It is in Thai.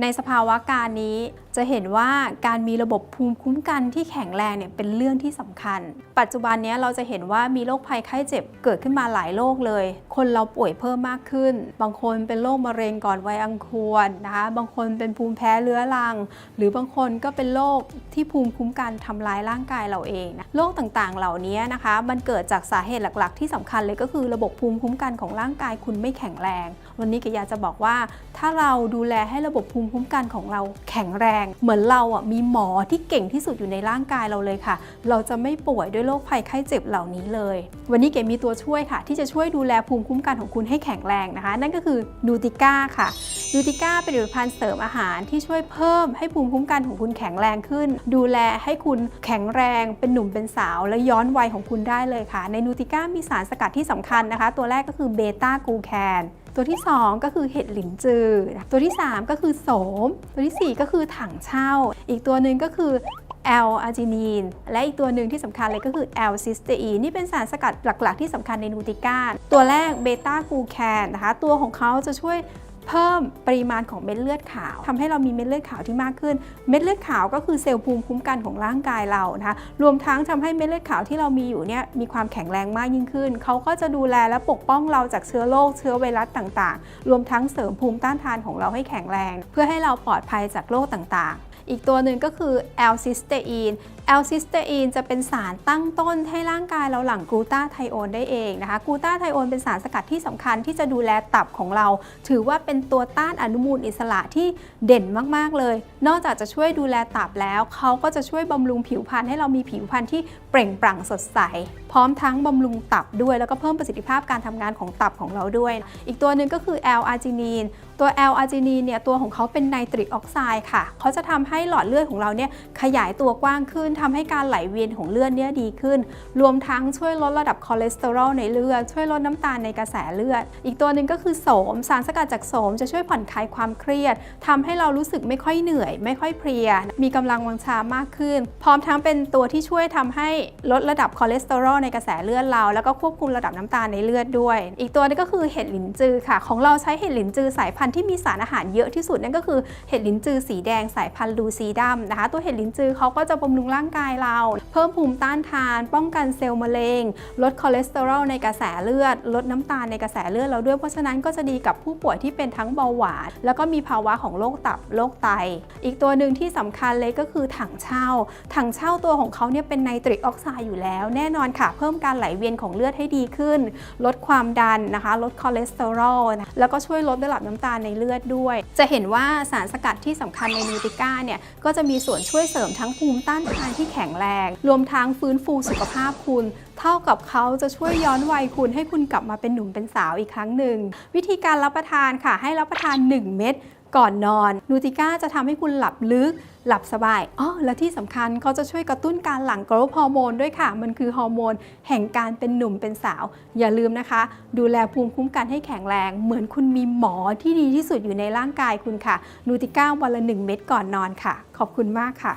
ในสภาวะการนี้ จะเห็นว่าการมีระบบภูมิคุ้มกันที่แข็งแรงเนี่ยเป็นเรื่องที่สำคัญ ปัจจุบันนี้เราจะเห็นว่ามีโรคภัยไข้เจ็บเกิดขึ้นมาหลายโรคเลย คนเราป่วยเพิ่มมากขึ้น บางคนเป็นโรคมะเร็งก่อนวัยอันควรนะคะ บางคนเป็นภูมิแพ้เรื้อรัง หรือบางคนก็เป็นโรคที่ภูมิคุ้มกันทำร้ายร่างกายเราเองนะโรคต่างๆ เหล่านี้นะคะ มันเกิดจากสาเหตุหลัก ๆ ที่สำคัญเลยก็คือระบบภูมิคุ้มกันของร่างกายคุณไม่แข็งแรง วันนี้กอยาจะบอกว่า ถ้าเราดูแลให้ระบบภูมิคุ้มกันของเราแข็งแรงเหมือนเราอะมีหมอที่เก่งที่สุดอยู่ในร่างกายเราเลยค่ะ เราจะไม่ป่วยด้วยโรคภัยไข้เจ็บเหล่านี้เลย วันนี้เก๋มีตัวช่วยค่ะ ที่จะช่วยดูแลภูมิคุ้มกันของคุณให้แข็งแรงนะคะ นั่นก็คือนูติก้าค่ะนูติก้าเป็นผลิตภัณฑ์เสริมอาหารที่ช่วยเพิ่มให้ภูมิคุ้มกันของคุณแข็งแรงขึ้น ดูแลให้คุณแข็งแรงเป็นหนุ่มเป็นสาว และย้อนวัยของคุณได้เลยค่ะ ในนูติก้ามีสารสกัดที่สำคัญนะคะ ตัวแรกก็คือเบต้ากูแคน ตัวที่ 2 ก็คือเห็ดหลินจือ ตัวที่ 3 ก็คือโสม ตัวทีสี่ 4 ก็คือถังเช่า อีกตัวหนึ่งก็คือแอลอาร์จินีน และอีกตัวหนึ่งที่สำคัญเลยก็คือแอลซิสเตอีนนี่เป็นสารสกัดหลักๆ ที่สำคัญในนูติก้าตัวแรกเบต้ากูแคนนะคะ ตัวของเขาจะช่วย เพิ่มปริมาณของเม็ดเลือดขาวทำให้เรามีเม็ดเลือดขาวที่มากขึ้น เม็ดเลือดขาวก็คือเซลล์ภูมิคุ้มกันของร่างกายเรานะคะรวมทั้งทำให้เม็ดเลือดขาวที่เรามีอยู่เนี่ยมีความแข็งแรงมากยิ่งขึ้น เขาก็จะดูแลและปกป้องเราจากเชื้อโรคเชื้อไวรัสต่างๆ รวมทั้งเสริมภูมิต้านทานของเราให้แข็งแรง เพื่อให้เราปลอดภัยจากโรคต่างๆ อีกตัวหนึ่งก็คือแอลซิสเตอีนแอลซิสเตอีนจะเป็นสารตั้งต้นให้ร่างกายเราหลั่งกลูตาไทโอนได้เองนะคะกลูตาไทโอนเป็นสารสกัดที่สำคัญที่จะดูแลตับของเรา ถือว่าเป็นตัวต้านอนุมูลอิสระที่เด่นมาก ๆ เลย นอกจากจะช่วยดูแลตับแล้ว เขาก็จะช่วยบำรุงผิวพรรณให้เรามีผิวพรรณที่เปล่งปลั่งสดใส พร้อมทั้งบำรุงตับด้วย แล้วก็เพิ่มประสิทธิภาพการทำงานของตับของเราด้วย อีกตัวหนึ่งก็คือแอลอาร์จินีน ตัวแอลอาร์จินีเนี่ยตัวของเขาเป็นไนตริกออกไซด์ค่ะเขาจะทำให้หลอดเลือดของเราเนี่ยขยายตัวกว้างขึ้นทำให้การไหลเวียนของเลือดเนี่ยดีขึ้น รวมทั้งช่วยลดระดับคอเลสเตอรอลในเลือด ช่วยลดน้ำตาลในกระแสเลือด อีกตัวหนึ่งก็คือโสม สารสกัดจากโสมจะช่วยผ่อนคลายความเครียดทำให้เรารู้สึกไม่ค่อยเหนื่อย ไม่ค่อยเพลีย มีกำลังวังชามากขึ้น พร้อมทั้งเป็นตัวที่ช่วยทำให้ลดระดับคอเลสเตอรอลในกระแสเลือดเรา แล้วก็ควบคุมระดับน้ำตาลในเลือดด้วย อีกตัวนึงก็คือเห็ดหลินจือค่ะ ของเราใช้เห็ดหลินจือสายพันธุ์ที่มีสารอาหารเยอะที่สุดนั่นก็คือเห็ดลินจือสีแดงสายพันธุ์ลูซีดัมนะคะ ตัวเห็ดลินจือเขาก็จะบำรุงร่างกายเรา เพิ่มภูมิต้านทาน ป้องกันเซลล์มะเร็ง ลดคอเลสเตอรอลในกระแสเลือด ลดน้ำตาลในกระแสเลือดเราด้วยเพราะฉะนั้นก็จะดีกับผู้ป่วยที่เป็นทั้งเบาหวาน แล้วก็มีภาวะของโรคตับโรคไต อีกตัวหนึ่งที่สำคัญเลยก็คือถังเช่า ถังเช่าตัวของเขาเนี่ยเป็นไนตริกออกไซด์อยู่แล้ว แน่นอนค่ะ เพิ่มการไหลเวียนของเลือดให้ดีขึ้น ลดความดันนะคะ ลดคอเลสเตอรอลแล้วก็ช่วยลดระดับน้ำตาลในเลือดด้วย จะเห็นว่าสารสกัดที่สำคัญในนูติก้าเนี่ยก็จะมีส่วนช่วยเสริมทั้งภูมิต้านทานที่แข็งแรง รวมทั้งฟื้นฟูสุขภาพคุณ เท่ากับเขาจะช่วยย้อนวัยคุณให้คุณกลับมาเป็นหนุ่มเป็นสาวอีกครั้งหนึ่งวิธีการรับประทานค่ะให้รับประทาน 1 เม็ด ก่อนนอนนูติก้าจะทำให้คุณหลับลึก หลับสบายอ๋อและที่สำคัญเขาจะช่วยกระตุ้นการหลั่งโกรทฮอร์โมนด้วยค่ะ มันคือฮอร์โมนแห่งการเป็นหนุ่มเป็นสาว อย่าลืมนะคะ ดูแลภูมิคุ้มกันให้แข็งแรง เหมือนคุณมีหมอที่ดีที่สุดอยู่ในร่างกายคุณค่ะนูติก้าวันละ 1 เม็ดก่อนนอนค่ะ ขอบคุณมากค่ะ